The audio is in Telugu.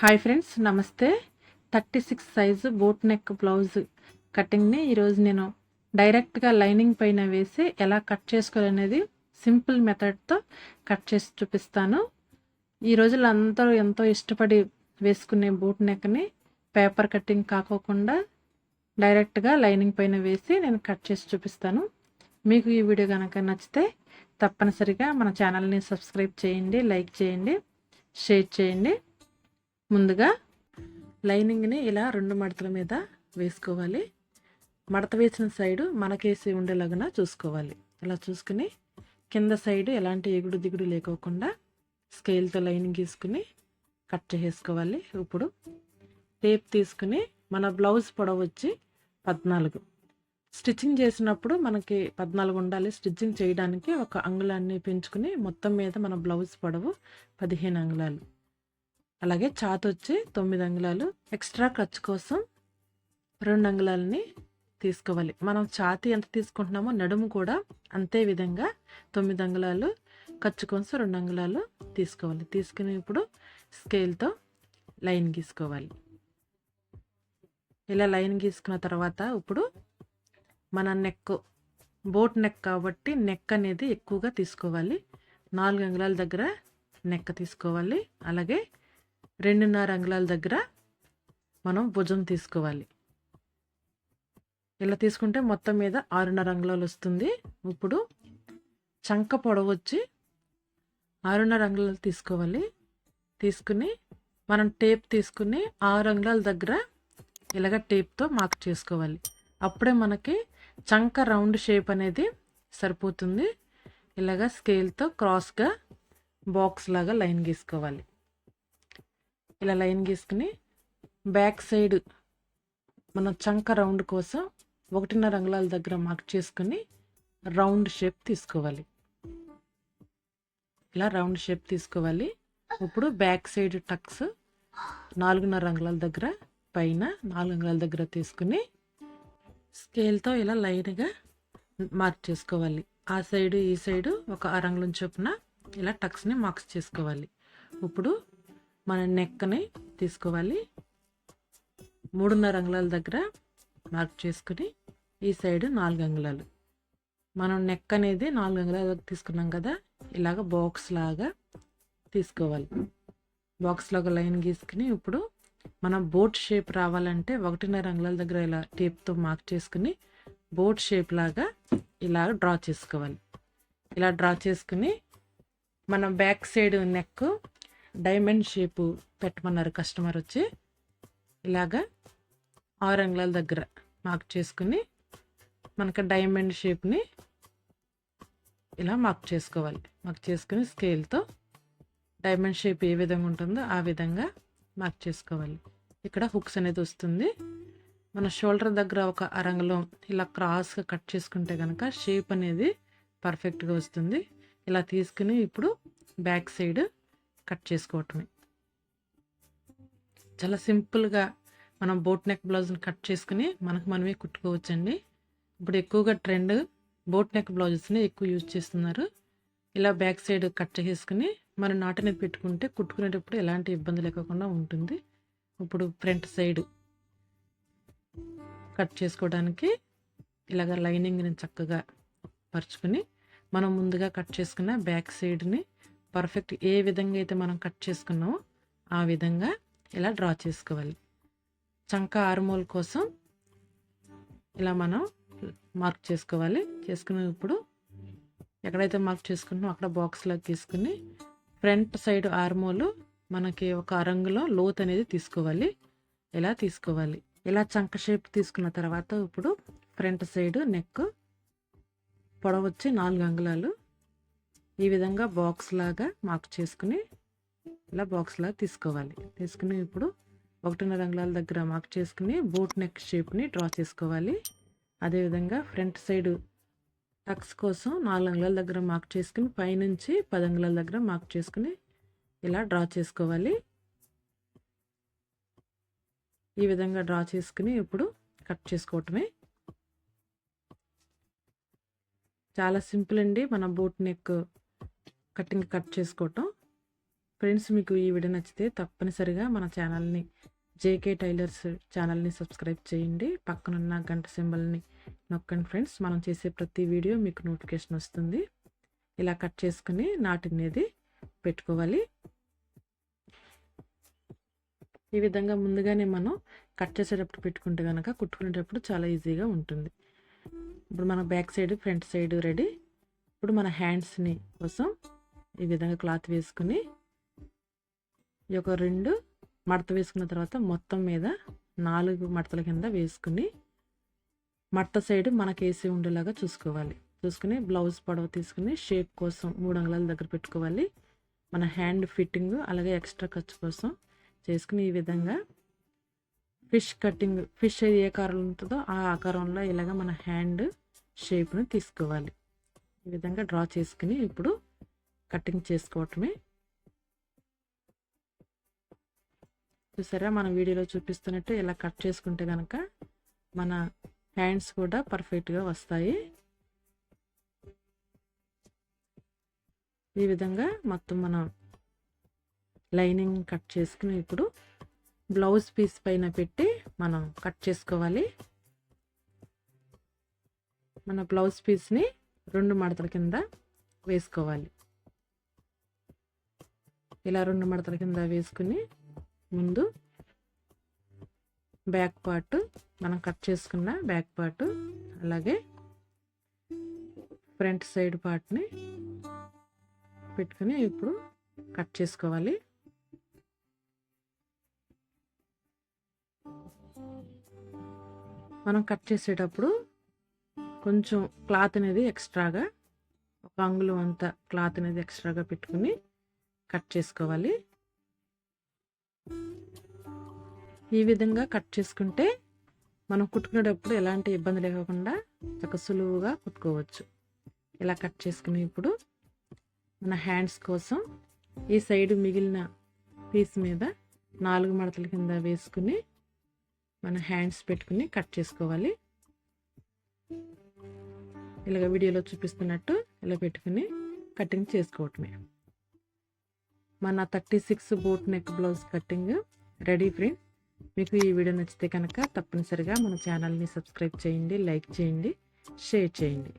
హాయ్ ఫ్రెండ్స్ నమస్తే. Thirty six size boat neck blouse కటింగ్ని ఈరోజు నేను డైరెక్ట్గా లైనింగ్ పైన వేసి ఎలా కట్ చేసుకోవాలనేది సింపుల్ మెథడ్తో కట్ చేసి చూపిస్తాను. ఈ రోజుల్లో అందరూ ఎంతో ఇష్టపడి వేసుకునే బూట్ నెక్ని పేపర్ కటింగ్ కాకోకుండా డైరెక్ట్గా లైనింగ్ పైన వేసి నేను కట్ చేసి చూపిస్తాను. మీకు ఈ వీడియో కనుక నచ్చితే తప్పనిసరిగా మన ఛానల్ని సబ్స్క్రైబ్ చేయండి లైక్ చేయండి షేర్ చేయండి. ముందుగా లైనింగ్ని ఇలా రెండు మడతల మీద వేసుకోవాలి. మడత వేసిన సైడు మనకేసి ఉండేలాగా చూసుకోవాలి. ఇలా చూసుకుని కింద సైడు ఎలాంటి ఎగుడు దిగుడు లేకోకుండా స్కేల్తో లైనింగ్ గీసుకుని కట్ చేసుకోవాలి ఇప్పుడు టేప్ తీసుకుని మన బ్లౌజ్ పొడవు వచ్చి పద్నాలుగు. స్టిచ్చింగ్ చేసినప్పుడు మనకి పద్నాలుగు ఉండాలి. స్టిచ్చింగ్ చేయడానికి ఒక అంగుళాన్ని పెంచుకుని మొత్తం మీద మన బ్లౌజ్ పొడవు పదిహేను అంగుళాలు. అలాగే చాత్ వచ్చి తొమ్మిది అంగుళాలు ఎక్స్ట్రా ఖర్చు కోసం రెండు అంగుళాలని తీసుకోవాలి. మనం ఛాతీ ఎంత తీసుకుంటున్నామో నడుము కూడా అంతే విధంగా తొమ్మిది అంగుళాలు ఖర్చు కోసం రెండు అంగుళాలు తీసుకోవాలి. తీసుకుని ఇప్పుడు స్కేల్తో లైన్ గీసుకోవాలి. ఇలా లైన్ గీసుకున్న తర్వాత ఇప్పుడు మన నెక్ బోట్ నెక్ కాబట్టి నెక్ అనేది ఎక్కువగా తీసుకోవాలి. నాలుగు అంగుళాల దగ్గర నెక్ తీసుకోవాలి. అలాగే రెండున్నర అంగుళాల దగ్గర మనం భుజం తీసుకోవాలి. ఇలా తీసుకుంటే మొత్తం మీద ఆరున్నర అంగుళాలు వస్తుంది. ఇప్పుడు చంక పొడవు వచ్చి ఆరున్నర అంగుళాలు తీసుకోవాలి. తీసుకుని మనం టేప్ తీసుకుని ఆరు అంగుళాల దగ్గర ఇలాగ టేప్తో మార్క్ చేసుకోవాలి. అప్పుడే మనకి చంక రౌండ్ షేప్ అనేది సరిపోతుంది. ఇలాగ స్కేల్తో క్రాస్గా బాక్స్ లాగా లైన్ గీసుకోవాలి. ఇలా లైన్ గీసుకుని బ్యాక్ సైడ్ మన చంక రౌండ్ కోసం ఒకటిన్నర అంగుళాల దగ్గర మార్క్ చేసుకుని రౌండ్ షేప్ తీసుకోవాలి. ఇలా రౌండ్ షేప్ తీసుకోవాలి. ఇప్పుడు బ్యాక్ సైడ్ టక్స్ నాలుగున్నర అంగుళాల దగ్గర పైన నాలుగు అంగుళాల దగ్గర తీసుకుని స్కేల్తో ఇలా లైన్గా మార్క్ చేసుకోవాలి. ఆ సైడు ఈ సైడు ఒక అరంగుళం చొప్పున ఇలా టక్స్ని మార్క్స్ చేసుకోవాలి. ఇప్పుడు మన నెక్కని తీసుకోవాలి. మూడున్నర అంగుళాల దగ్గర మార్క్ చేసుకుని ఈ సైడ్ నాలుగు అంగుళాలు. మనం నెక్ అనేది నాలుగు అంగుళాల తీసుకున్నాం కదా ఇలాగ బాక్స్ లాగా తీసుకోవాలి. బాక్స్లో ఒక లైన్ గీసుకుని ఇప్పుడు మనం బోట్ షేప్ రావాలంటే ఒకటిన్నర అంగుళాల దగ్గర ఇలా టేప్తో మార్క్ చేసుకుని బోట్ షేప్ లాగా ఇలా డ్రా చేసుకోవాలి. ఇలా డ్రా చేసుకుని మనం back side neck diamond shape పెట్టమన్నారు కస్టమర్ వచ్చి. ఇలాగా ఆరు అంగుళాల దగ్గర మార్క్ చేసుకుని మనకు డైమండ్ షేప్ని ఇలా మార్క్ చేసుకోవాలి. మార్క్ చేసుకుని స్కేల్తో డైమండ్ షేప్ ఏ విధంగా ఉంటుందో ఆ విధంగా మార్క్ చేసుకోవాలి. ఇక్కడ హుక్స్ అనేది వస్తుంది. మన షోల్డర్ దగ్గర ఒక అరంగలో ఇలా క్రాస్గా కట్ చేసుకుంటే కనుక షేప్ అనేది పర్ఫెక్ట్గా వస్తుంది. ఇలా తీసుకుని ఇప్పుడు బ్యాక్ సైడ్ కట్ చేసుకోవటమే. చాలా సింపుల్గా మనం బోట్ నెక్ బ్లౌజ్ని కట్ చేసుకుని మనకు మనమే కుట్టుకోవచ్చండి. ఇప్పుడు ఎక్కువగా ట్రెండ్ బోట్ నెక్ బ్లౌజెస్ని ఎక్కువ యూజ్ చేస్తున్నారు. ఇలా బ్యాక్ సైడ్ కట్ చేసుకుని మనం నాట్ అనేది పెట్టుకుంటే కుట్టుకునేటప్పుడు ఎలాంటి ఇబ్బంది లేకుండా ఉంటుంది. ఇప్పుడు ఫ్రంట్ సైడ్ కట్ చేసుకోవడానికి ఇలాగ లైనింగ్ని చక్కగా పరుచుకుని మనం ముందుగా కట్ చేసుకున్న బ్యాక్ సైడ్ని పర్ఫెక్ట్ ఏ విధంగా అయితే మనం కట్ చేసుకున్నామో ఆ విధంగా ఇలా డ్రా చేసుకోవాలి. చంక ఆరుమూల కోసం ఇలా మనం మార్క్ చేసుకోవాలి. చేసుకున్న ఇప్పుడు ఎక్కడైతే మార్క్ చేసుకుంటున్నామో అక్కడ బాక్స్లో తీసుకుని ఫ్రంట్ సైడ్ ఆర్మోలు మనకి ఒక రంగులో లోత్ అనేది తీసుకోవాలి. ఇలా తీసుకోవాలి. ఇలా చంక షేప్ తీసుకున్న తర్వాత ఇప్పుడు ఫ్రంట్ సైడ్ నెక్ పొడవచ్చి నాలుగు అంగుళాలు ఈ విధంగా బాక్స్ లాగా మార్క్ చేసుకుని ఇలా బాక్స్ లాగా తీసుకోవాలి. తీసుకుని ఇప్పుడు ఒకటిన్నర అంగుళాల దగ్గర మార్క్ చేసుకుని బూట్ నెక్ షేప్ని డ్రా చేసుకోవాలి. అదేవిధంగా ఫ్రంట్ సైడ్ టక్స్ కోసం నాలుగు అంగుళాల దగ్గర మార్క్ చేసుకుని పైనుంచి పది అంగుళాల దగ్గర మార్క్ చేసుకుని ఇలా డ్రా చేసుకోవాలి. ఈ విధంగా డ్రా చేసుకుని ఇప్పుడు కట్ చేసుకోవటమే. చాలా సింపుల్ అండి మన బూట్ నెక్ కటింగ్ కట్ చేసుకోవటం. ఫ్రెండ్స్ మీకు ఈ వీడియో నచ్చితే తప్పనిసరిగా మన ఛానల్ని జేకే టైలర్స్ ఛానల్ని సబ్స్క్రైబ్ చేయండి. పక్కనున్న గంట సింబల్ని నొక్కండి ఫ్రెండ్స్. మనం చేసే ప్రతి వీడియో మీకు నోటిఫికేషన్ వస్తుంది. ఇలా కట్ చేసుకుని నాటినేది పెట్టుకోవాలి. ఈ విధంగా ముందుగానే మనం కట్ చేసేటప్పుడు పెట్టుకుంటే కనుక కుట్టుకునేటప్పుడు చాలా ఈజీగా ఉంటుంది. ఇప్పుడు మన back side front side ready. ఇప్పుడు మన హ్యాండ్స్ని కోసం ఈ విధంగా క్లాత్ వేసుకుని ఈ యొక్క రెండు మడత వేసుకున్న తర్వాత మొత్తం మీద నాలుగు మడతల కింద వేసుకుని మడత సైడ్ మనకి వేసి ఉండేలాగా చూసుకోవాలి. చూసుకుని బ్లౌజ్ పొడవ తీసుకుని షేప్ కోసం మూడు అంగుళాల దగ్గర పెట్టుకోవాలి. మన హ్యాండ్ ఫిట్టింగ్ అలాగే ఎక్స్ట్రా ఖర్చు కోసం చేసుకుని ఈ విధంగా ఫిష్ కటింగ్ ఫిష్ ఏ ఆకారం ఉంటుందో ఆ ఆకారంలో ఇలాగ మన హ్యాండ్ షేప్ను తీసుకోవాలి. ఈ విధంగా డ్రా చేసుకుని ఇప్పుడు కటింగ్ చేసుకోవటమే. చూసారా? మనం వీడియోలో చూపిస్తున్నట్టు ఇలా కట్ చేసుకుంటే కనుక మన హ్యాండ్స్ కూడా పర్ఫెక్ట్గా వస్తాయి. ఈ విధంగా మొత్తం మనం లైనింగ్ కట్ చేసుకుని ఇప్పుడు బ్లౌజ్ పీస్ పైన పెట్టి మనం కట్ చేసుకోవాలి. మన బ్లౌజ్ పీస్ని రెండు మడతల కింద వేసుకోవాలి. ఇలా రెండు మడతల కింద వేసుకుని ముందు బ్యాక్ పార్ట్ మనం కట్ చేసుకున్న బ్యాక్ పార్ట్ అలాగే ఫ్రంట్ సైడ్ పార్ట్ని పెట్టుకుని ఇప్పుడు కట్ చేసుకోవాలి. మనం కట్ చేసేటప్పుడు కొంచెం క్లాత్ అనేది ఎక్స్ట్రాగా ఒక అంగుళం అంత క్లాత్ అనేది ఎక్స్ట్రాగా పెట్టుకుని కట్ చేసుకోవాలి. ఈ విధంగా కట్ చేసుకుంటే మనం కుట్టుకునేటప్పుడు ఎలాంటి ఇబ్బంది లేకుండా చక్క సులువుగా కుట్టుకోవచ్చు. ఇలా కట్ చేసుకుని ఇప్పుడు మన హ్యాండ్స్ కోసం ఈ సైడ్ మిగిలిన పీస్ మీద నాలుగు మడతల కింద వేసుకుని మన హ్యాండ్స్ పెట్టుకుని కట్ చేసుకోవాలి. ఇలాగ వీడియోలో చూపిస్తున్నట్టు ఇలా పెట్టుకుని కటింగ్ చేసుకోవటమే. మన thirty six boat neck blouse cutting ready friend. మీకు ఈ వీడియో నచ్చితే కనుక తప్పనిసరిగా మన ఛానల్ని సబ్స్క్రైబ్ చేయండి లైక్ చేయండి షేర్ చేయండి.